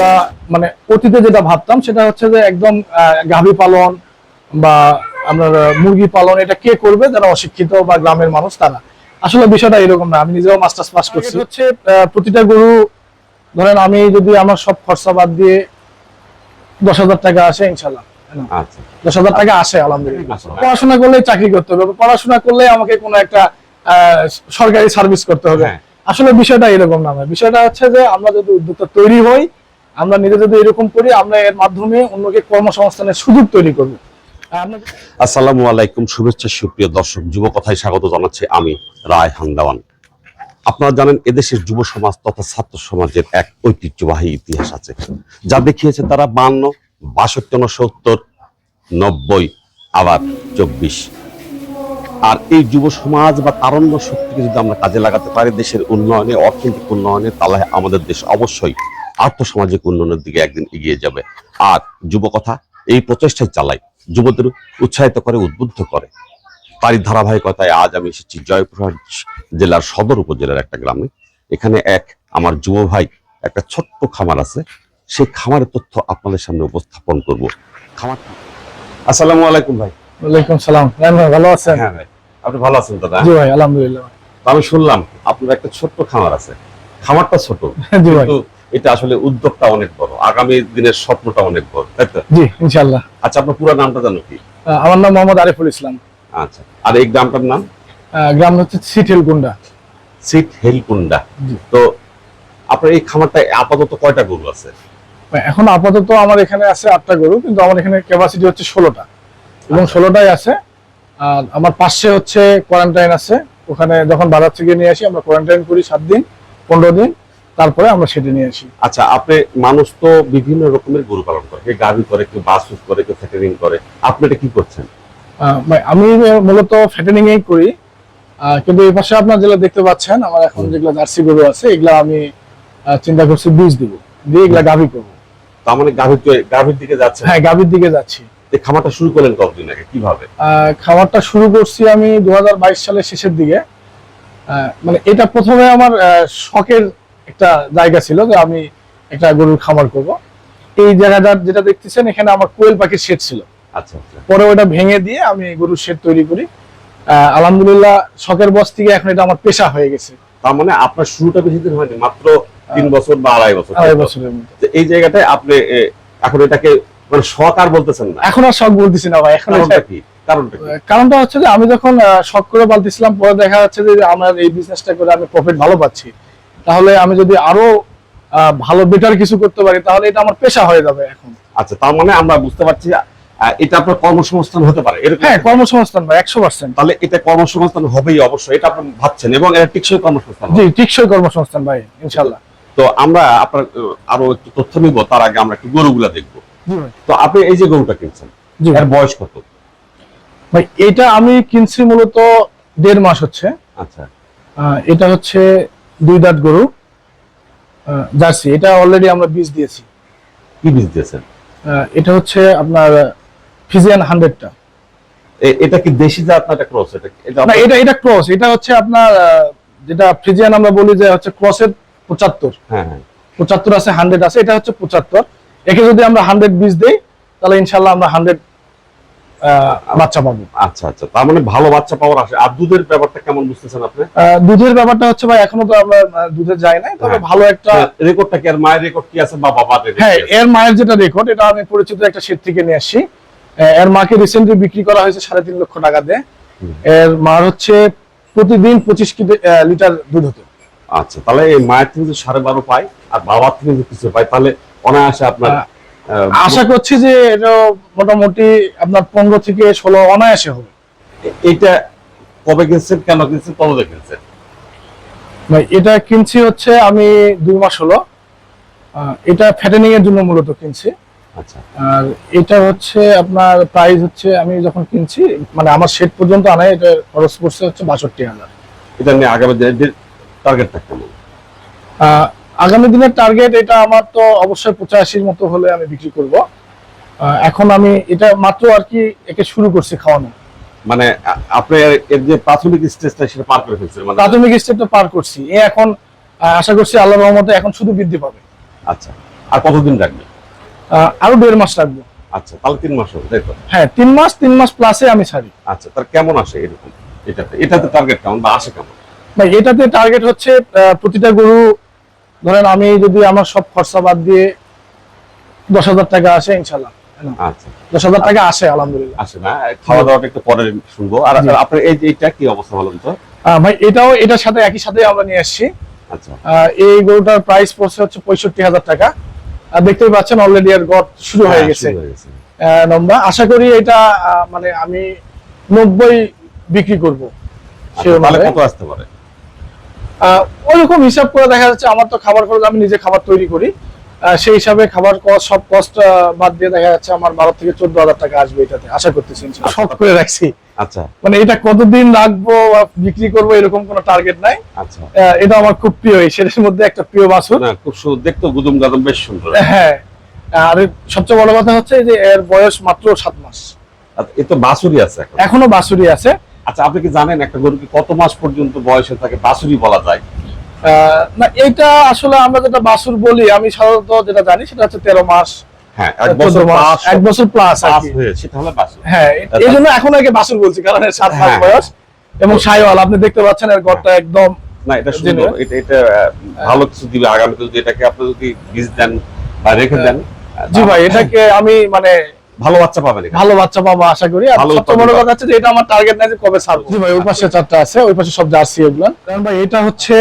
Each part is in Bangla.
আমরা মানে অতীতে যেটা ভাবতাম সেটা হচ্ছে যে একদম গাভী পালন বা আপনার মুরগি পালন এটা কে করবে যারা অশিক্ষিত বা গ্রামের মানুষ তারা আসলে বিষয়টা এরকম না আমি নিজেও মাস্টার্স পাস করছি হচ্ছে প্রতিটা গরু ধরেন আমি যদি আমার সব খরচা বাদ দিয়ে দশ হাজার টাকা আসে ইনশাল্লাহ আচ্ছা দশ হাজার টাকা আসে আলহামদুলিল্লাহ। পড়াশোনা করলে চাকরি করতে হবে পড়াশোনা করলে আমাকে কোনো একটা আহ, সরকারি সার্ভিস করতে হবে হ্যাঁ। আসলে বিষয়টা এরকম না। বিষয়টা হচ্ছে যে আমরা যদি উদ্যোক্তা তৈরি হই আমরা নিজে যদি এরকম করি, আমরা এর মাধ্যমে অন্যকে কর্মসংস্থানের সুযোগ তৈরি করব। আসসালামু আলাইকুম, শুভেচ্ছা, সুপ্রিয় দর্শক যুব কথায় স্বাগত জানাচ্ছি আমি রায় হান্দাওয়ান। আপনারা জানেন, এদেশের যুব সমাজ তথা ছাত্র সমাজের এক ঐতিহ্যবাহী ইতিহাস আছে। যা দেখিয়েছে তারা বান্ন, বাষট্টি উনসত্তর নব্বই, আবার চব্বিশ। আর এই যুব সমাজ বা তারুণ্য শক্তিকে যদি আমরা কাজে লাগাতে পারি, দেশের উন্নয়নে, অর্থনৈতিক উন্নয়নে, তাহলে আমাদের দেশ অবশ্যই আর্থসামাজিক উন্নয়নের দিকে একদিন এগিয়ে যাবে। আর যুব কথা এই প্রচেষ্টায় চালাই যুবদের উৎসাহিত করে উদ্বুদ্ধ করে। তারই ধারাবাহিকতায় আজ আমি এসেছি জয়পুরহাট জেলার সদর উপজেলার একটা গ্রামে। এখানে এক আমার যুব ভাই একটা ছোট্ট খামার আছে। সেই খামারের তথ্য আপনাদের সামনে উপস্থাপন করব। খামার আসসালামু আলাইকুম ভাই। ওয়ালাইকুম সালাম। ভাই, ভালো আছেন? হ্যাঁ ভাই। আপনি ভালো আছেন দাদা জি ভাই আলহামদুলিল্লাহ। আমি শুনলাম আপনার একটা ছোট্ট খামার আছে। খামারটা ছোট। কিন্তু এটা আসলে উদ্যোগটা অনেক বড়। আগামী দিনের স্বপ্নটা অনেক বড় তাই তো? জি ইনশাল্লাহ আচ্ছা আপনার পুরো নামটা জানো কি? আমার নাম মোহাম্মদ আরিফুল ইসলাম। আচ্ছা আর এই গ্রামটার নাম? গ্রাম হচ্ছে সিটেল গুন্ডা সিট হেলকুন্ডা। তো আপনার এই খামারটায় আপাতত কয়টা গরু আছে? এখন আপাতত আমার এখানে আছে আটটা গরু কিন্তু আমার এখানে ক্যাপাসিটি হচ্ছে ষোলোটা। এবং আচ্ছা। ষোলোটাই আছে। আর আমার পাশে হচ্ছে কোয়ারেন্টাইন আছে। ওখানে যখন বাজার থেকে নিয়ে আসি আমরা কোয়ারেন্টাইন করি সাত দিন পনেরো দিন। তারপরে আমরা সেটা নিয়ে আসি। আচ্ছা আপনি মানুষ তো বিভিন্ন রকমের গরু পালন করে। কেউ গাভি করে কেউ বাসুস করে কেউ ফ্যাটারিং করে। আপনি এটা কি করছেন? আমি মূলত ফ্যাটেনিং এই করি। কিন্তু এই পাশে আপনার যেগুলো দেখতে পাচ্ছেন আমার এখন যেগুলো জার্সি গরু আছে এগুলা আমি চিন্তা করছি বীজ দিব। দিয়ে এগুলা গাভি করব। তার মানে গাভি গাভির দিকে যাচ্ছে। হ্যাঁ গাভির দিকে যাচ্ছি। এই খামারটা শুরু করলেন কতদিন আগে? কীভাবে? খামারটা শুরু করছি আমি দু হাজার বাইশ সালের শেষের দিকে। মানে এটা প্রথমে আমার শখের একটা জায়গা ছিল যে আমি একটা গরুর খামার করব। এই জায়গাটা যেটা দেখতেছেন এখানে আমার কোয়েল পাখির শেড ছিল। আচ্ছা আচ্ছা। পরে ওটা ভেঙে দিয়ে আমি গরুর শেড তৈরি করি। আলহামদুলিল্লাহ শখের বস থেকে এখন এটা আমার পেশা হয়ে গেছে। তার মানে আপনার শুরুটা বেশি দিন হয়নি মাত্র তিন বছর বা আড়াই বছর। আড়াই বছরের মধ্যে। এই জায়গাটায় আপনি এখন এটাকে মানে শখ আর বলতেছেন না? এখন আর শখ বলতেছি না ভাই এখন কারণটা কি? কারণটা হচ্ছে যে আমি যখন শখ করে পালতেছিলাম পরে দেখা যাচ্ছে যে আমার এই বিজনেসটা করে আমি প্রফিট ভালো পাচ্ছি। তাহলে আমি যদি আরও আহ, ভালো বেটার কিছু করতে পারি তাহলে এটা আমার পেশা হয়ে যাবে এখন। আচ্ছা তার মানে আমরা বুঝতে পারছি এটা আপনার কর্মসংস্থান হতে পারে এরকম হ্যাঁ কর্মসংস্থান ভাই একশো পার্সেন্ট তাহলে এটা কর্মসংস্থান হবেই অবশ্যই এটা আপনি ভাবছেন এবং এটা টিকসই কর্মসংস্থান জি টিকসই কর্মসংস্থান ভাই ইনশাল্লাহ তো আমরা আপনার আরও একটু তথ্য নিব তার আগে আমরা একটু গরুগুলা দেখব। তো আপনি এই যে গরুটা কিনছেন এর বয়স কত? ভাই এটা আমি কিনছি মূলত দেড় মাস হচ্ছে। আচ্ছা। আহ, এটা হচ্ছে দুই দাঁত গরু জার্সি। এটা অলরেডি আমরা বীজ দিয়েছি। কি বীজ দিয়েছেন? এটা হচ্ছে আপনার ফিজিয়ান হান্ড্রেডটা এটা কি দেশি জাত না এটা ক্রস এটা এটা না এটা এটা ক্রস এটা হচ্ছে আপনার যেটা ফ্রিজিয়ান আমরা বলি যে হচ্ছে ক্রসের পঁচাত্তর। হ্যাঁ হ্যাঁ। পঁচাত্তর আছে হান্ড্রেড আছে এটা হচ্ছে পঁচাত্তর। একে যদি আমরা হান্ড্রেড বীজ দিই তাহলে ইনশাল্লাহ আমরা হান্ড্রেড বাচ্চা পাবো। আচ্ছা আচ্ছা। তার মানে ভালো বাচ্চা পাওয়ার আসে আর দুধের ব্যাপারটা কেমন বুঝতেছেন আপনি? দুধের ব্যাপারটা হচ্ছে ভাই এখনও তো আমরা দুধে যাই নাই তবে হ্যাঁ। ভালো একটা রেকর্ডটা কি? আর মায়ের রেকর্ড কি আছে? বা বাবার হ্যাঁ এর মায়ের যেটা রেকর্ড এটা আমি পরিচিত একটা থেকে নিয়ে আসছি এর মাকে রিসেন্টলি বিক্রি করা হয়েছে সাড়ে তিন লক্ষ টাকা দিয়ে। এর মার হচ্ছে প্রতিদিন পঁচিশ লিটার দুধ হতো। আচ্ছা তাহলে এই মায়ের থেকে সাড়ে বারো পাই আর বাবার থেকে কিছু পাই তাহলে অনায়াসে আপনার আশা করছি যে এটা মোটামুটি আপনার পনেরো থেকে ষোলো অনায়াসে হবে। এটা কবে কিনছেন কেন কিনছেন দিয়ে কিনছেন? ভাই এটা কিনছি হচ্ছে আমি দুই মাস হলো। এটা ফ্যাটেনিং এর জন্য মূলত কিনছি। আচ্ছা। আর এটা হচ্ছে আপনার প্রাইস হচ্ছে আমি যখন কিনছি মানে আমার সেট পর্যন্ত আনাই এটা খরচ পড়ছে হচ্ছে বাষট্টি হাজার। এটা নিয়ে আগামী দিনের টার্গেটটা কেমন? আহ, আগামী দিনের টার্গেট এটা আমার তো অবশ্যই পঁচাশির মতো হলে আমি বিক্রি করব। এখন আমি এটা মাত্র আর কি একে শুরু করছি খাওয়ানো। মানে আ- আপনি এর যে প্রাথমিক স্টেজটা সেটা পার করে ফেলছেন মানে প্রাথমিক স্টেপটা পার করছি। এ এখন আশা করছি আল্লাহ রহমতে এখন শুধু বৃদ্ধি পাবে। আচ্ছা। আর কতদিন রাখবে আরও দেড় মাস রাখব। আচ্ছা তাহলে তিন মাস হবে তাই তো? হ্যাঁ তিন মাস তিন মাস প্লাসে আমি ছাড়ি। আচ্ছা তার কেমন আসে এরকম? এটাতে এটাতে টার্গেট কেমন বা আসে কেমন? ভাই এটাতে টার্গেট হচ্ছে প্রতিটা গরু ধরেন আমি যদি আমার সব খরচা বাদ দিয়ে দশ হাজার টাকা আসে ইনশাল্লাহ আচ্ছা। দশ হাজার টাকা আসে আলহামদুলিল্লাহ। আসে না। খাওয়া দাওয়াটা একটু পরে শুনব। আর আপনার এই এটা কি অবস্থা বলুন তো? ভাই এটাও এটার সাথে একই সাথে আমরা নিয়ে আসছি। আচ্ছা। এই গরুটার প্রাইস পড়ছে হচ্ছে পঁয়ষট্টি হাজার টাকা। আর দেখতেই পাচ্ছেন অলরেডি এর গড় শুরু হয়ে হ্যাঁ, গেছে। লম্বা আশা করি এটা মানে আমি নব্বই বিক্রি করব। আচ্ছা, তাহলে কত আসতে পারে? ওইরকম হিসাব করে দেখা যাচ্ছে আমার তো খাবার খরচ আমি নিজে খাবার তৈরি করি। সেই হিসাবে খাবার কস্ট সব কস্ট বাদ দিয়ে দেখা যাচ্ছে আমার বারো থেকে চোদ্দ হাজার টাকা আসবে এটাতে আশা করতেছি ইনশাআল্লাহ। শখ করে রাখছি। আচ্ছা। মানে এটা কতদিন রাখব বিক্রি করব এরকম কোনো টার্গেট নাই। আচ্ছা। আহ, এটা আমার খুব প্রিয় সেটার মধ্যে একটা প্রিয় বাছুর খুব সুন্দর দেখতে গুদুম গাদম বেশ সুন্দর। হ্যাঁ। আর সবচেয়ে বড় কথা হচ্ছে যে এর বয়স মাত্র সাত মাস। আচ্ছা, এ তো বাছুরি আছে এখনও। বাছুরি আছে। আচ্ছা আপনি কি জানেন একটা গরুকে কত মাস পর্যন্ত বয়সে থাকে বাছুরি বলা যায় না এইটা আসলে আমরা যেটা বাছুর বলি আমি সাধারণত যেটা জানি সেটা হচ্ছে তেরো মাস হ্যাঁ এক বছর প্লাস। হয়ে সেটা হলো বাছুর হ্যাঁ এই জন্য এখন আগে বাছুর বলছি কারণ এর সাত মাস হ্যাঁ। বয়স এবং সাইওয়াল আপনি দেখতে পাচ্ছেন এর গড়টা একদম না এটা সুন্দর এটা এটা ভালো কিছু দিবে আগামীতে যদি এটাকে আপনি যদি বীজ দেন বা রেখে দেন। জি ভাই এটাকে আমি মানে ভালো বাচ্চা এখানে। ভালো বাচ্চা পাবো আশা করি। আর ভালো সবচেয়ে বড় উৎপাদন কথা হচ্ছে যে এটা আমার টার্গেট নাই যে কবে ছাড়বো। জি ভাই ওই পাশে চারটা আছে ওই পাশে সব জার্সি এগুলো। কারণ ভাই এটা হচ্ছে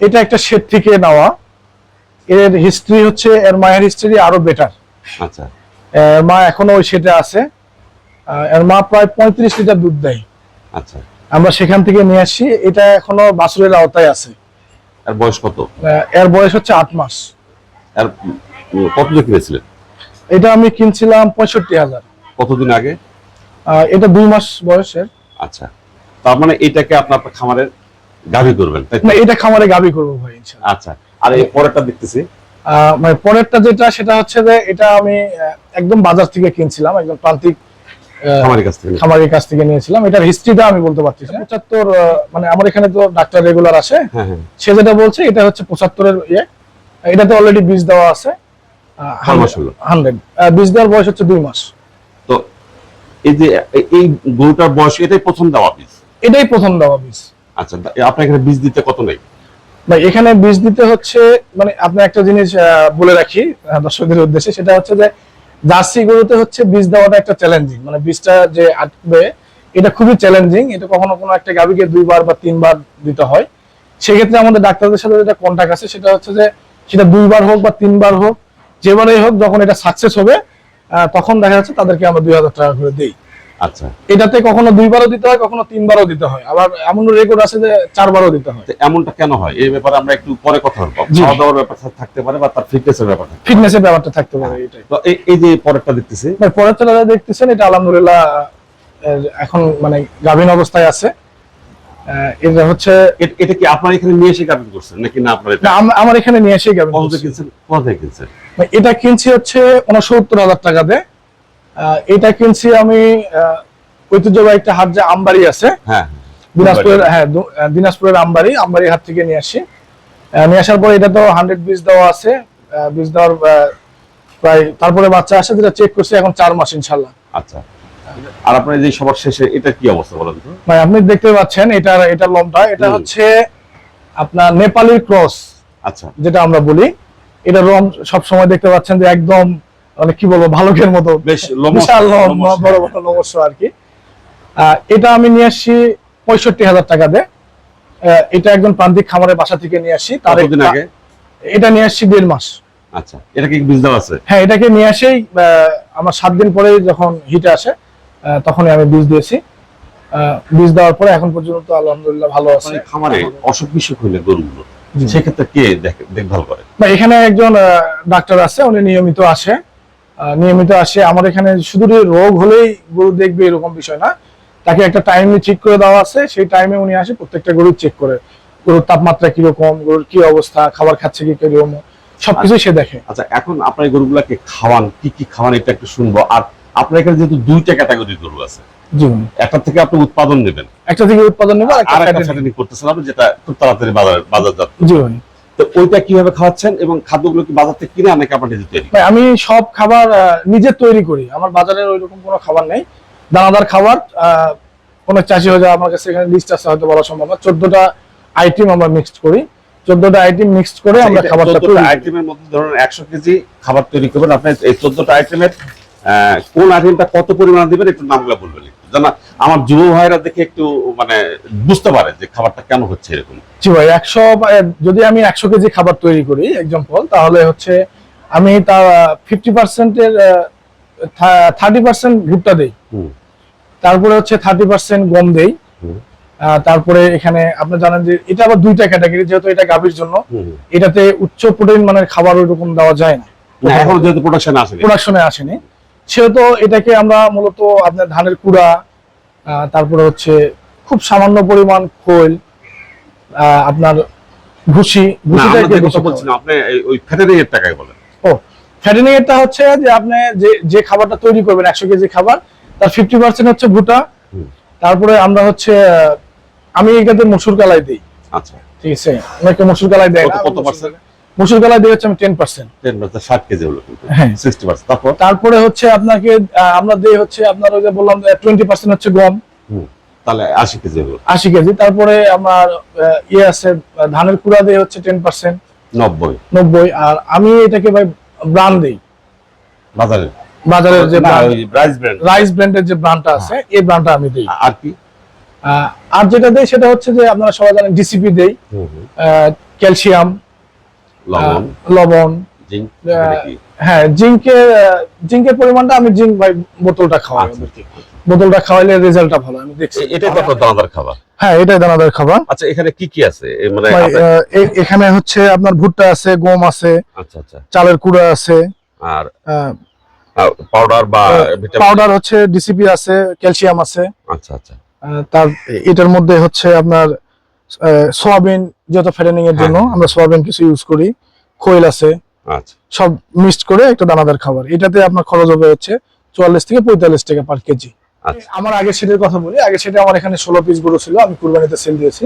এটা একটা শেড থেকে নেওয়া। এর হিস্ট্রি হচ্ছে এর মায়ের হিস্ট্রি আরও বেটার আচ্ছা। এর মা এখনও ওই শেডে আছে। এর মা প্রায় পঁয়ত্রিশ লিটার দুধ দেয়। আচ্ছা। আমরা সেখান থেকে নিয়ে আসি। এটা এখনও বাসুরের আওতায় আছে। আর বয়স কত? এর বয়স হচ্ছে আট মাস। এর কত দিয়ে কিনেছিলেন? এটা আমি কিনছিলাম পঁয়ষট্টি হাজার। কতদিন আগে? আহ, এটা দুই মাস বয়সের। আচ্ছা। তার মানে এটাকে আপনার খামারের গাভী করবেন না এটা খামারে গাবি করব ভাই আচ্ছা। আর এই পরেরটা দেখতেছি? মানে পরেরটা যেটা সেটা হচ্ছে যে এটা আমি একদম বাজার থেকে কিনছিলাম একদম প্রান্তিক আহ, খামারের কাছ থেকে খামারের কাছ থেকে নিয়েছিলাম। এটার হিস্ট্রিটা আমি বলতে পারছি না। পঁচাত্তর মানে আমার এখানে তো ডাক্তার রেগুলার আসে। হ্যাঁ হ্যাঁ। সে যেটা বলছে এটা হচ্ছে পঁচাত্তরের ইয়ে। এটাতে অলরেডি বীজ দেওয়া আছে? হান্ড্রেড বীজ দেওয়ার বয়স হচ্ছে দুই মাস। তো এই যে এই- গরুটার বয়স এটাই প্রথম দেওয়া বীজ? এটাই প্রথম দেওয়া বীজ। আচ্ছা আপনার এখানে বীজ দিতে কত নেই? ভাই এখানে বীজ দিতে হচ্ছে মানে আপনি একটা জিনিস বলে রাখি দর্শকদের উদ্দেশ্যে সেটা হচ্ছে যে জার্সি গরুতে হচ্ছে বীজ দেওয়াটা একটা চ্যালেঞ্জিং মানে বীজটা যে আটবে এটা খুবই চ্যালেঞ্জিং এটা কখনো কোনো একটা গাভীকে দুইবার বা তিনবার দিতে হয়। সেক্ষেত্রে আমাদের ডাক্তারদের সাথে যেটা কন্ট্যাক্ট আছে সেটা হচ্ছে যে সেটা দুইবার হোক বা তিনবার হোক যেবারেই হোক যখন এটা সাকসেস হবে তখন দেখা যাচ্ছে তাদেরকে আমরা দুই হাজার টাকা করে দিই। আচ্ছা। এটাতে কখনো দুইবারও দিতে হয় কখনো তিনবারও দিতে হয়। আবার এমন রেকর্ড আছে যে চারবারও দিতে হয়। এমনটা কেন হয়? এই ব্যাপারে আমরা একটু পরে কথা বলব। খাওয়া দাওয়ার ব্যাপার থাকতে পারে বা তার ফিটনেসের ব্যাপার ফিটনেসের ব্যাপারটা থাকতে পারে এটাই। তো এই যে পরেরটা দেখতেছি। ভাই পরের ছেলেরা দেখতেছেন এটা আলহামদুলিল্লাহ এখন মানে গাভীন অবস্থায় আছে। এটা হচ্ছে এটা কি আপনার এখানে নিয়ে এসে গাভী করছেন নাকি না আপনার এটা আমার এখানে নিয়ে এসে গাভীন কত করছি। দিয়ে কিনছেন। এটা কিনছি হচ্ছে উনসত্তর হাজার টাকা দিয়ে। এটা কিনছি আমি ঐতিহ্যবাহী একটা হাট যে আমবাড়ি আছে। হ্যাঁ দিনাজপুরের হ্যাঁ দিনাজপুরের আমবাড়ি আমবাড়ি হাট থেকে নিয়ে আসি। নিয়ে আসার পরে এটা তো হান্ড্রেড বীজ দেওয়া আছে। বীজ দেওয়ার প্রায় তারপরে বাচ্চা আসে যেটা চেক করছি এখন চার মাস ইনশাল্লাহ আচ্ছা। আর আপনার যে সবার শেষে এটা কি অবস্থা বলেন তো? ভাই আপনি দেখতে পাচ্ছেন এটা এটা লমটা। এটা হচ্ছে আপনার নেপালি ক্রস আচ্ছা। যেটা আমরা বলি। এটা রং সব সময় দেখতে পাচ্ছেন যে একদম মানে কি বলব ভালুকের মতো। বেশ বিশাল বড় হ্যাঁ। বড় লোমস্য আর কি এটা আমি নিয়ে আসছি পঁয়ষট্টি হাজার টাকা দিয়ে। এটা একজন প্রান্তিক খামারের বাসা থেকে নিয়ে আসি তার আগে? এটা নিয়ে আসছি দেড় মাস। আচ্ছা এটা কি বীজ দেওয়া আছে? হ্যাঁ এটাকে নিয়ে আসেই আহ, আমার সাত দিন পরে যখন হিটে আসে তখনই আমি বীজ দিয়েছি। আহ, বীজ দেওয়ার পরে এখন পর্যন্ত আলহামদুলিল্লাহ ভালো আছে। খামারে অসুখ বিসুখ হইলে গরুগুলো। সেক্ষেত্রে কে দেখভাল করে? না এখানে একজন ডাক্তার আছে উনি নিয়মিত আসে। নিয়মিত আসে। আমার এখানে শুধু রোগ হলেই গরু দেখবে এরকম বিষয় না। তাকে একটা টাইম ঠিক করে দেওয়া আছে। সেই টাইমে উনি আসে প্রত্যেকটা গরু চেক করে। গরুর তাপমাত্রা কীরকম গরুর কি অবস্থা খাবার খাচ্ছে কি কীরকম সবকিছু সে দেখে। আচ্ছা এখন আপনার গরুগুলাকে খাওয়ান কি কি খাওয়ান এটা একটু শুনব। আর আপনার এখানে যেহেতু দুইটা ক্যাটাগরির গরু আছে। একটা থেকে আপনি উৎপাদন নেবেন। একটা থেকে উৎপাদন নেব আর একটা করতেছেন আপনি যেটা খুব তাড়াতাড়ি বাজার বাজারজাত জি ভাই। তো ওইটা কীভাবে খাওয়াচ্ছেন এবং খাদ্যগুলো কি বাজার থেকে কিনে আপনার নিজে তৈরি? আমি সব খাবার নিজে তৈরি করি। আমার বাজারে ওইরকম কোনো খাবার নেই। দানাদার খাবার কোনো চাষি হয়ে যায় আমার কাছে এখানে লিস্ট আছে হয়তো বলা সম্ভব না। চোদ্দটা আইটেম আমরা মিক্সড করি। চোদ্দটা আইটেম মিক্সড করে আমরা খাবারটা। আইটেমের মধ্যে ধরুন একশো কেজি খাবার তৈরি করবেন। আপনি এই চোদ্দটা আইটেমের কোন আইটেমটা কত পরিমাণ দিবেন একটু নামগুলো বলবেন যেন আমার যুব ভাইরা দেখে একটু মানে বুঝতে পারে যে খাবারটা কেন হচ্ছে এরকম। জি ভাই একশো যদি আমি একশো কেজি খাবার তৈরি করি এক্সাম্পল তাহলে হচ্ছে আমি তার ফিফটি পার্সেন্টের থার্টি পার্সেন্ট ভুট্টা দেই। তারপরে হচ্ছে থার্টি পার্সেন্ট গম দেই। তারপরে এখানে আপনি জানেন যে এটা আবার দুইটা ক্যাটাগরি যেহেতু এটা গাভীর জন্য এটাতে উচ্চ প্রোটিন মানের খাবার ওইরকম দেওয়া যায় না। না, এখনও যেহেতু প্রোডাকশন আসেনি। প্রোডাকশনে আসেনি। সেহেতু এটাকে আমরা মূলত আপনার ধানের কুড়া তারপরে হচ্ছে খুব সামান্য পরিমাণ খোল আপনার ভুসি না ভুসিটাকে যে বেশি কথা বলছি খাওয়াই। না আপনি ওই ফ্যাটারিং এর টাকায় বলেন। ও ফ্যাটেনিং এরটা হচ্ছে যে আপনি যে যে খাবারটা তৈরি করবেন একশো কেজি খাবার তার ফিফটি পার্সেন্ট হচ্ছে ভুটা তারপরে আমরা হচ্ছে আমি এটাতে মসুর কালাই দিই। আচ্ছা। ঠিক আছে? অনেকে মসুর কালাই দেয় কত- কত মসুর? কালাই- দিয়ে হচ্ছে আমি টেন পার্সেন্ট টেন পার্সেন্ট ষাট কেজি হলো হ্যাঁ। সিক্সটি পার্সেন্ট তারপর? তারপরে হচ্ছে আপনাকে আমরা দিই হচ্ছে আপনার ওই যে বললাম টোয়েন্টি পার্সেন্ট হচ্ছে গম। তাহলে আশি কেজি হলো। আশি কেজি। তারপরে আমার ইয়ে আছে ধানের কুড়া দিয়ে হচ্ছে টেন পার্সেন্ট নব্বই। নব্বই। আর আমি এটাকে ভাই ব্রান্ড দিই। বাজারে বাজারের যে রাইস ব্র্যান্ড রাইস ব্র্যান্ডের যে ব্র্যান্ডটা আছে এই ব্র্যান্ডটা আমি দিই। আর কি? আর যেটা দেই সেটা হচ্ছে যে আপনারা সবাই জানেন ডিসিপি দেই। ক্যালসিয়াম লবণ? হ্যাঁ জিঙ্কের জিঙ্কের পরিমাণটা আমি জিঙ্ক ভাই বোতলটা খাওয়াই। আচ্ছা, ওদেরকে। আচ্ছা। বোতলটা খাওয়াইলে রেজাল্টটা ভালো আমি দেখছি। এটাই তো আপনার দানাদার খাবার? হ্যাঁ এটাই দানাদার খাবার। আচ্ছা এখানে কি কি আছে? মানে এখানে হচ্ছে আপনার ভুট্টা আছে গম আছে আচ্ছা আচ্ছা। চালের কুড়া আছে আর পাউডার বা পাউডার হচ্ছে ডিসিপি আছে ক্যালসিয়াম আছে। আচ্ছা আচ্ছা। তার এটার মধ্যে হচ্ছে আপনার সোয়াবিন যত ফেরেনিং এর জন্য হ্যাঁ। আমরা সোয়াবিন কিছু ইউজ করি খৈল আছে আচ্ছা। সব মিক্সড করে একটা দানাদার খাবার। এটাতে আপনার খরচ হবে হচ্ছে চুয়াল্লিশ থেকে পঁয়তাল্লিশ টাকা পার কেজি। আচ্ছা। আমার আগে সেটের কথা বলি আগে সেটা আমার এখানে ষোলো পিস গরু ছিল আমি কুরবানিতে সেল দিয়েছি।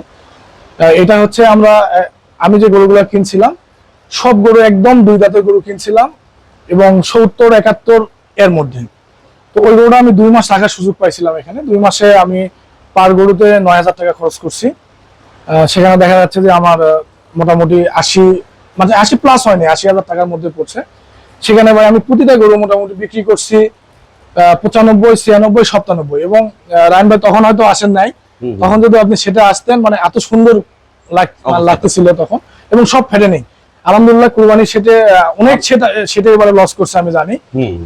এটা হচ্ছে আমরা আমি যে গরুগুলো কিনছিলাম সব গরু একদম দুই দাঁতের গরু কিনছিলাম এবং সত্তর একাত্তর এর মধ্যে। তো ওই গরুটা আমি দুই মাস রাখার সুযোগ পাইছিলাম এখানে। দুই মাসে আমি পার গরুতে নয় হাজার টাকা খরচ করছি। সেখানে দেখা যাচ্ছে যে আমার মোটামুটি আশি মানে আশি প্লাস হয়নি আশি হাজার টাকার মধ্যে পড়ছে। সেখানে ভাই আমি প্রতিটা গরু মোটামুটি বিক্রি করছি পঁচানব্বই ছিয়ানব্বই সপ্তানব্বই এবং রায়ন ভাই তখন হয়তো আসেন নাই। তখন যদি আপনি সেটা আসতেন মানে এত সুন্দর লাগ- লাগতেছিল তখন এবং সব ফেটে নেই। আলহামদুলিল্লাহ কুরবানি সেটে অনেক সেটা সেটে এবারে লস করছে আমি জানি।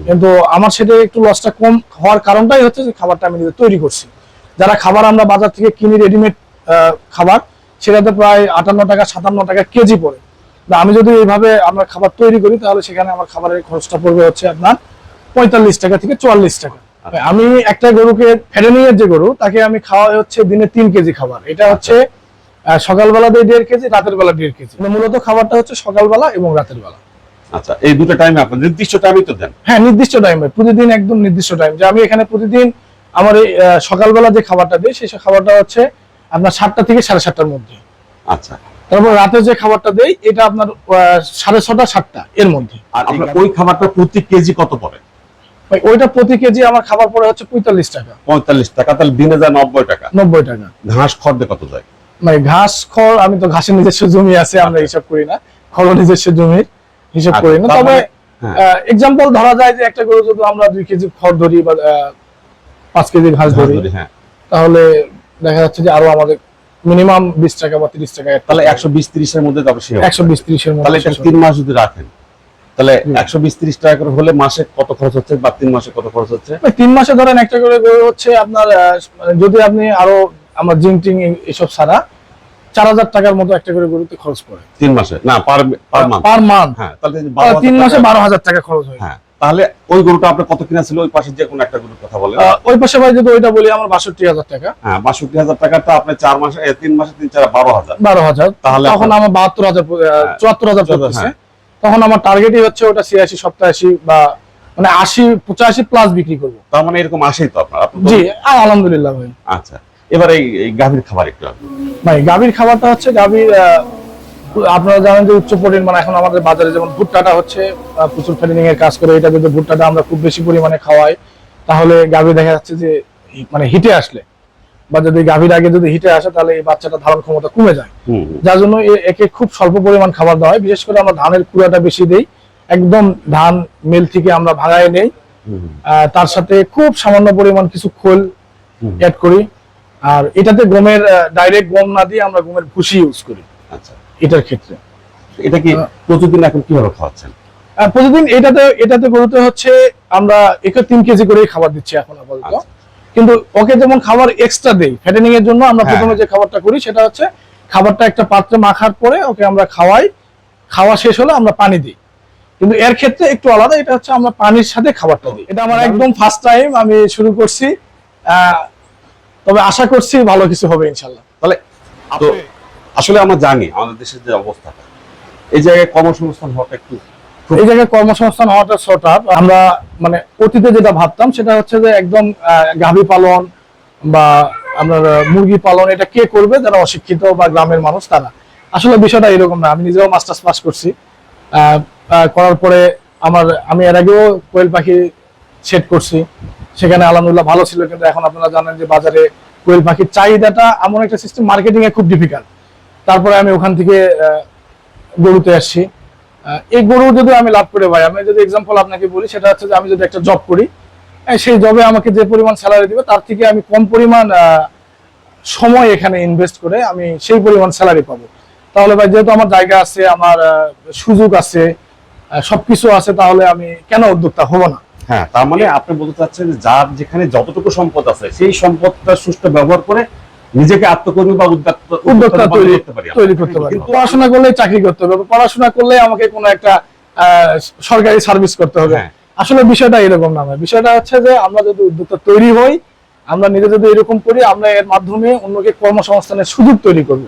কিন্তু আমার সেটা একটু লসটা কম হওয়ার কারণটাই হচ্ছে যে খাবারটা আমি নিজে তৈরি করছি। যারা খাবার আমরা বাজার থেকে কিনি রেডিমেড খাবার সেটাতে প্রায় আটান্ন টাকা সাতান্ন টাকা কেজি পড়ে। আমি যদি এইভাবে আমরা খাবার তৈরি করি তাহলে সেখানে আমার খাবারের খরচটা পড়বে হচ্ছে আপনার পঁয়তাল্লিশ টাকা থেকে চুয়াল্লিশ টাকা। আমি একটা গরুকে ফেডেনিংয়ের যে গরু তাকে আমি খাওয়া হচ্ছে দিনে তিন কেজি খাবার। এটা হচ্ছে আহ, সকালবেলা দিয়ে দেড় কেজি রাতের বেলা দেড় কেজি। মানে মূলত খাবারটা হচ্ছে সকালবেলা এবং রাতের বেলা। আচ্ছা এই দুটো টাইমে আপনার নির্দিষ্ট টাইমে তো দেন। হ্যাঁ নির্দিষ্ট টাইমে প্রতিদিন একদম নির্দিষ্ট টাইম যে আমি এখানে প্রতিদিন আমার এই সকালবেলা যে খাবারটা দিই সেই খাবারটা হচ্ছে আপনার সাতটা থেকে সাড়ে সাতটার মধ্যে। আচ্ছা। তারপর রাতে যে খাবারটা দেই এটা আপনার সাড়ে ছটা সাতটা এর মধ্যে। আর ওই খাবারটা প্রতি কেজি কত পড়ে? ভাই, ওইটা প্রতি কেজি আমার খাবার পড়ে হচ্ছে পঁয়তাল্লিশ টাকা। পঁয়তাল্লিশ টাকা তাহলে দিনে যায় নব্বই টাকা। নব্বই টাকা। ঘাস খড়দে কত যায়? মানে ঘাস খড় আমি তো ঘাসের নিজস্ব জমি আছে আমরা হিসাব করি না। খড় নিজস্ব জমির হিসাব আচ্ছা, করি না। তবে মানে- হ্যাঁ। এক্সাম্পল ধরা যায় যে একটা গরু যদি আমরা দুই কেজি খড় ধরি বা পাঁচ কেজি ঘাস ধরি, হ্যাঁ। তাহলে দেখা যাচ্ছে যে আরও আমাদের মিনিমাম বিশ টাকা বা তিরিশ টাকা তাহলে একশো বিশ ত্রিশের মধ্যে তবে সে একশো বিশ ত্রিশের মধ্যে তিন মাস যদি রাখেন তাহলে একশো বিশ ত্রিশ টাকা করে হলে মাসে কত খরচ হচ্ছে বা তিন মাসে কত খরচ হচ্ছে? তিন মাসে ধরেন একটা করে হচ্ছে আপনার মানে যদি আপনি আরও আমার জিং টিং এসব ছাড়া চার হাজার টাকার মতো একটা করে গরুতে খরচ পড়ে। তিন মাসে? না পার পার মান্থ পার মান্থ হ্যাঁ তাহলে তিন মাসে বারো হাজার টাকা খরচ হয় হ্যাঁ। তাহলে ওই গরুটা আপনার কত কিনা ছিল? ওই পাশে যে কোনো একটা গরুর কথা বলেন। ওই পাশে ভাই যদি ওইটা বলি আমার বাষট্টি হাজার টাকা। হ্যাঁ বাষট্টি হাজার টাকাটা আপনি চার মাসে তিন মাসে তিন চার বারো হাজার। বারো হাজার। তাহলে তখন আমার বাহাত্তর হাজার চুয়াত্তর হাজার চুয়াত্তর, পড়তেছে। হ্যাঁ। তখন আমার টার্গেটই হচ্ছে ওটা ছিয়াশি সপ্তাশি বা মানে আশি পঁচাশি প্লাস বিক্রি করব। তার মানে এরকম আসেই তো আপনার। জি আলহামদুলিল্লাহ ভাই। আচ্ছা। এবার এই গাভীর খাবার একটু ভাই গাভীর খাবারটা হচ্ছে গাভীর আপনারা জানেন যে উচ্চ পরিমাণ এখন আমাদের বাজারে যেমন ভুট্টাটা হচ্ছে প্রচুর ফ্যাটেনিং এর কাজ করে এটা যদি ভুট্টাটা আমরা খুব বেশি পরিমাণে খাওয়াই তাহলে গাভী দেখা যাচ্ছে যে মানে হিটে আসলে। বা যদি গাভীর আগে যদি হিটে আসে তাহলে এই বাচ্চাটা ধারণ ক্ষমতা কমে যায়। যার জন্য একে খুব স্বল্প পরিমাণ খাবার দেওয়া হয়। বিশেষ করে আমরা ধানের কুড়াটা বেশি দেই। একদম ধান মিল থেকে আমরা ভাগায় নেই। তার সাথে খুব সামান্য পরিমাণ কিছু খোল অ্যাড করি। আর এটাতে গমের ডাইরেক্ট গম না দিয়ে আমরা গমের ভুসি ইউজ করি। আচ্ছা। এটার ক্ষেত্রে। এটা কি প্রতিদিন এখন কীভাবে খাওয়াচ্ছেন? প্রতিদিন এটাতে এটাতে বলতে হচ্ছে আমরা একে তিন কেজি করেই খাবার দিচ্ছি এখন আপাতত। আচ্ছা। কিন্তু ওকে যেমন খাবার এক্সট্রা দেই ফ্যাটেনিং এর জন্য আমরা হ্যাঁ, প্রথমে যে খাবারটা করি সেটা হচ্ছে খাবারটা একটা পাত্রে মাখার পরে ওকে আমরা খাওয়াই। খাওয়া শেষ হলে আমরা পানি দিই। কিন্তু এর ক্ষেত্রে একটু আলাদা এটা হচ্ছে আমরা পানির সাথে খাবারটা দিই। এটা আমার একদম ফার্স্ট টাইম আমি শুরু করছি। আহ, তবে আশা করছি ভালো কিছু হবে ইনশাল্লাহ তাহলে আসলে আমরা জানি আমাদের দেশের যে অবস্থাটা এই জায়গায় কর্মসংস্থান হওয়াটা একটু এই জায়গায় কর্মসংস্থান হওয়াটা শর্ট আমরা মানে অতীতে যেটা ভাবতাম সেটা হচ্ছে যে একদম গাভী পালন বা আপনার মুরগি পালন, এটা কে করবে? যারা অশিক্ষিত বা গ্রামের মানুষ, তারা। আসলে বিষয়টা এরকম না। আমি নিজেও মাস্টার্স পাস করছি। করার পরে আমার, আমি এর আগেও কোয়েল পাখি সেট করছি। সেখানে আলহামদুলিল্লাহ ভালো ছিল, কিন্তু এখন আপনারা জানেন যে বাজারে কোয়েল পাখির চাহিদাটা এমন একটা সিস্টেম মার্কেটিং এ খুব ডিফিকাল্ট তারপরে আমি ওখান থেকে গরুতে আসছি। এই গরু যদি আমি লাভ করে ভাই, আমি যদি এক্সাম্পল আপনাকে বলি, সেটা হচ্ছে যে আমি যদি একটা জব করি সেই জবে আমাকে যে পরিমাণ স্যালারি দিবে, তার থেকে আমি কম পরিমাণ সময় এখানে ইনভেস্ট করে আমি সেই পরিমাণ স্যালারি পাবো। তাহলে ভাই, যেহেতু আমার জায়গা আছে, আমার সুযোগ আছে সবকিছু আছে, তাহলে আমি কেন উদ্যোক্তা হব না? হ্যাঁ তার মানে আপনি বলতে চাচ্ছেন যার যেখানে যতটুকু সম্পদ আছে, সেই সম্পদটা সুষ্ঠু ব্যবহার করে নিজেকে আত্মকর্মী বা উদ্যোক্তা তৈরি করতে পারি তৈরি করতে পারি। কিন্তু পড়াশোনা করলে চাকরি করতে হবে পড়াশোনা করলে আমাকে কোনো একটা সরকারি সার্ভিস করতে হবে। হ্যাঁ। আসলে বিষয়টা এরকম না বিষয়টা হচ্ছে যে আমরা যদি উদ্যোক্তা তৈরি হই আমরা নিজে যদি এরকম করি আমরা এর মাধ্যমে অন্যকে কর্মসংস্থানের সুযোগ তৈরি করব।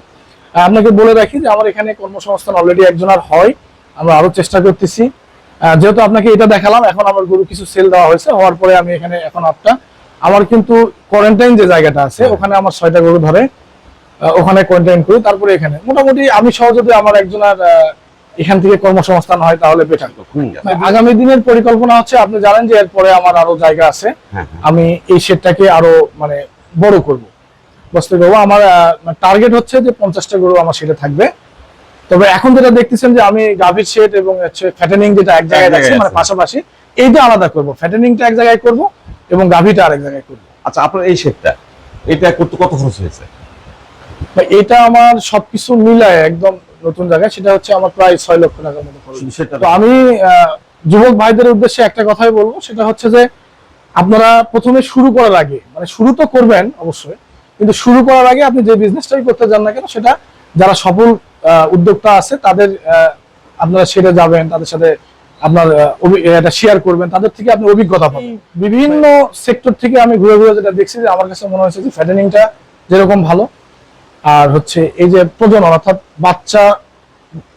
আপনাকে বলে রাখি যে আমার এখানে কর্মসংস্থান অলরেডি একজনের হয়। আমরা আরও চেষ্টা করতেছি। যেহেতু আপনাকে এটা দেখালাম এখন আমার গরু কিছু সেল দেওয়া হয়েছে। হওয়ার পরে আমি এখানে এখন আপটা আমার কিন্তু কোয়ারেন্টাইন যে জায়গাটা আছে ওখানে আমার ছয়টা গরু ধরে ওখানে কোয়ারেন্টাইন করি তারপরে এখানে। মোটামুটি আমি সহ যদি আমার একজনের এখান থেকে কর্মসংস্থান হয় তাহলে বেটার আগামী দিনের পরিকল্পনা হচ্ছে আপনি জানেন যে এরপরে আমার আরও জায়গা আছে। হ্যাঁ, হ্যাঁ। আমি এই শেডটাকে আরও মানে বড় করব। বুঝতে পারব? আমার টার্গেট হচ্ছে যে পঞ্চাশটা গরু আমার শেডে থাকবে। তবে এখন যেটা দেখতেছেন যে আমি গাভীর শেড এবং হচ্ছে ফ্যাটেনিং যেটা এক জায়গায় জায়গায় আছে মানে পাশাপাশি এইটা আলাদা করব। ফ্যাটেনিংটা এক জায়গায় করব এবং গাভীটা আরেক জায়গায় করব। আচ্ছা আপনার এই শেডটা এটা করতে কত খরচ হয়েছে? এটা আমার সবকিছু মিলায় একদম নতুন জায়গায় সেটা হচ্ছে আমার প্রায় ছয় লক্ষ টাকার মতো খরচ। সেটা তো আমি যুবক ভাইদের উদ্দেশ্যে একটা কথাই বলব সেটা হচ্ছে যে আপনারা প্রথমে শুরু করার আগে মানে শুরু তো করবেন অবশ্যই কিন্তু শুরু করার আগে আপনি যে বিজনেসটাই করতে যান না কেন সেটা যারা সফল উদ্যোক্তা আছে তাদের আপনারা সেটা যাবেন তাদের সাথে আপনার এটা শেয়ার করবেন তাদের থেকে আপনি অভিজ্ঞতা পাবেন। বিভিন্ন সেক্টর থেকে আমি ঘুরে ঘুরে যেটা দেখছি যে আমার কাছে মনে হয়েছে যে ফ্যাটেনিংটা যেরকম ভালো। আর হচ্ছে এই যে প্রজনন অর্থাৎ বাচ্চা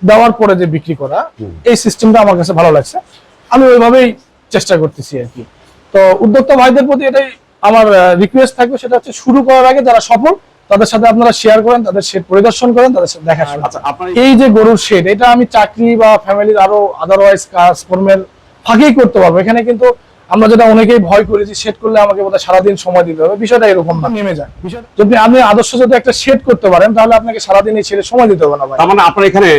দেওয়ার পরে যে বিক্রি করা এই সিস্টেমটা আমার কাছে ভালো লাগছে। আমি ওইভাবেই চেষ্টা করতেছি আর কি। তো উদ্যোক্তা ভাইদের প্রতি এটাই আমার রিকোয়েস্ট থাকবে সেটা হচ্ছে শুরু করার আগে যারা সফল তাদের সাথে আপনারা শেয়ার করেন তাদের শেড পরিদর্শন করেন তাদের সাথে দেখা আচ্ছা এই- যে গরুর শেড এটা আমি চাকরি বা ফ্যামিলির আরও আদারওয়াইজ কাজ কর্মের ফাঁকেই করতে পারব। এখানে কিন্তু আমরা যেটা অনেকেই ভয় করি যে সেট করলে আমাকে বোধহয় সারাদিন সময় দিতে হবে। বিষয়টা এরকম না নেমে যায়। যদি আপনি আদর্শ যদি একটা শেড করতে পারেন তাহলে আপনাকে সারাদিন এই ছেড়ে সময় দিতে হবে না তার মানে আপনার এখানে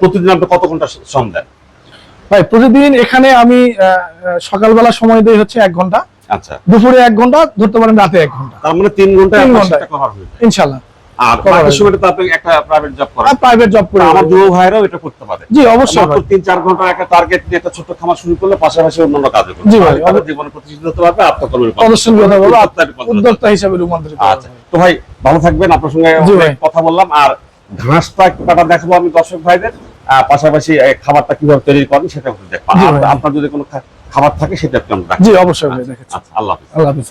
প্রতিদিন আপনি কত ঘণ্টা শ্রম দেন? ভাই প্রতিদিন এখানে আমি সকালবেলা সময় দিই হচ্ছে এক ঘণ্টা। আচ্ছা। দুপুরে এক ঘণ্টা ধরতে পারেন রাতে এক ঘণ্টা। তার মানে তিন হয়ে যায়। ইনশাল্লাহ। আর বাকি সময়টা আপনি একটা প্রাইভেট জব করেন। প্রাইভেট জব করে আমার যুব ভাইরাও এটা করতে পারে। জি অবশ্যই মাত্র ভাই। তিন চার ঘণ্টার একটা টার্গেট নিয়ে একটা ছোট খামার শুরু করলে পাশাপাশি অন্যান্য কাজে জি ভাই, জীবনে প্রতিষ্ঠিত হতে পারবে আত্মকর্মের। অবশ্যই কথা বলব। উদ্যোক্তা হিসাবে রূপান্তরিত। আচ্ছা তো ভাই ভালো থাকবেন। আপনার সঙ্গে। কথা বললাম। আর ঘাসটা কাটা দেখাবো আমি দর্শক ভাইদের। পাশাপাশি খাবারটা কীভাবে তৈরি করেন সেটা। আপনার যদি কোনো খাবার থাকে সেটা আপনি আমরা জি অবশ্যই আচ্ছা আল্লাহ হাফেজ। আল্লাহ হাফিজ।